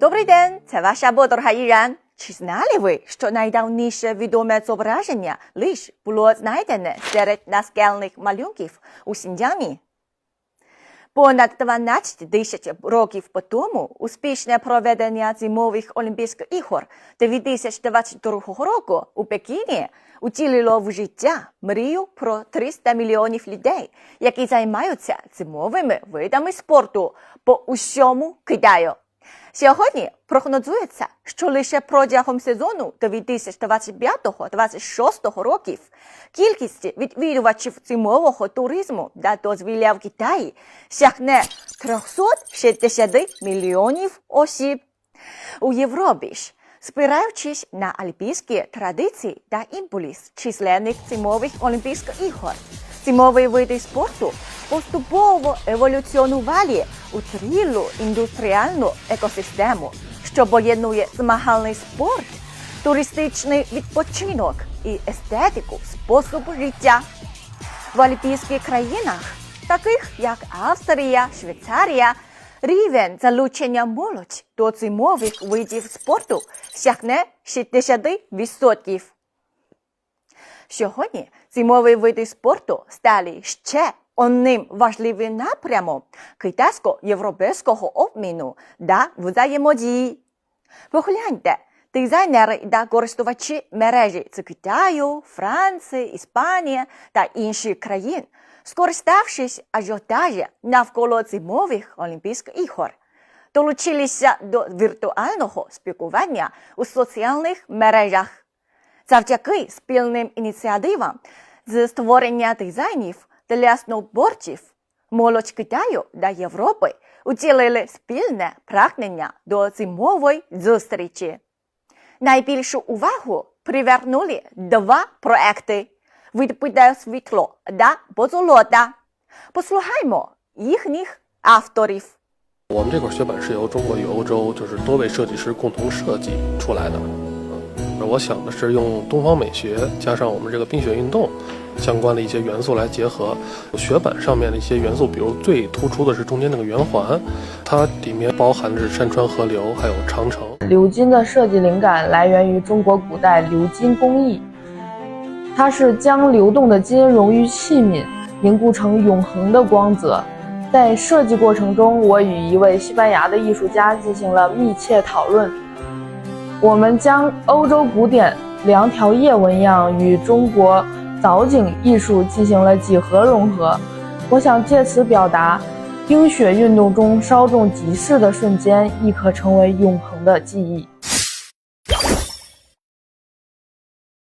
Добрий день, це ваша бодорга Іран. Чи знали ви, що найдавніше відоме зображення лиш було знайдене серед наскельних малюнків у Сіньцзяні? Понад 12 тисяч років по тому успішне проведення зимових Олімпійських ігор 2022 року у Пекіні утілило в життя мрію про 300 мільйонів людей, які займаються зимовими видами спорту по усьому Китаю. Сьогодні прогнозується, що лише протягом сезону 2025-2026 років кількість відвідувачів зимового туризму та дозвілля в Китаї сягне 360 мільйонів осіб. У Європі ж, спираючись на альпійські традиції та імпульс численних зимових Олімпійських ігор, зимові види спорту поступово еволюціонували у трілу індустріальну екосистему, що поєднує змагальний спорт, туристичний відпочинок і естетику способу життя. В олімпійських країнах, таких як Австрія, Швейцарія, рівень залучення молодь до зимових видів спорту сягне 60%. Сьогодні зимові види спорту стали ще одним важливим напрямом китайсько-європейського обміну та взаємодії. Погляньте, дизайнери та користувачі мережі з Китаю, Франції, Іспанії та інших країн, скориставшись ажіотажем навколо зимових Олімпійських ігор, долучилися до віртуального спілкування у соціальних мережах. Завдяки спільним ініціативам з створення дизайнів для сноубордів, молодь Китаю та Європи уділили спільне прагнення до зимової зустрічі. Найбільшу увагу привернули два проекти «Відбиде світло» та «Позолота». Послухаймо їхніх авторів. 我们这款雪板是由中国与欧洲就是多位设计师共同设计出来的。 我想的是用东方美学加上我们这个冰雪运动相关的一些元素来结合。雪板上面的一些元素，比如最突出的是中间那个圆环，它里面包含的是山川河流，还有长城。鎏金的设计灵感来源于中国古代鎏金工艺，它是将流动的金融于器皿，凝固成永恒的光泽。在设计过程中，我与一位西班牙的艺术家进行了密切讨论。我们将欧洲古典梁条叶纹样与中国藻井艺术进行了几何融合。我想借此表达，冰雪运动中稍纵即逝的瞬间，亦可成为永恒的记忆。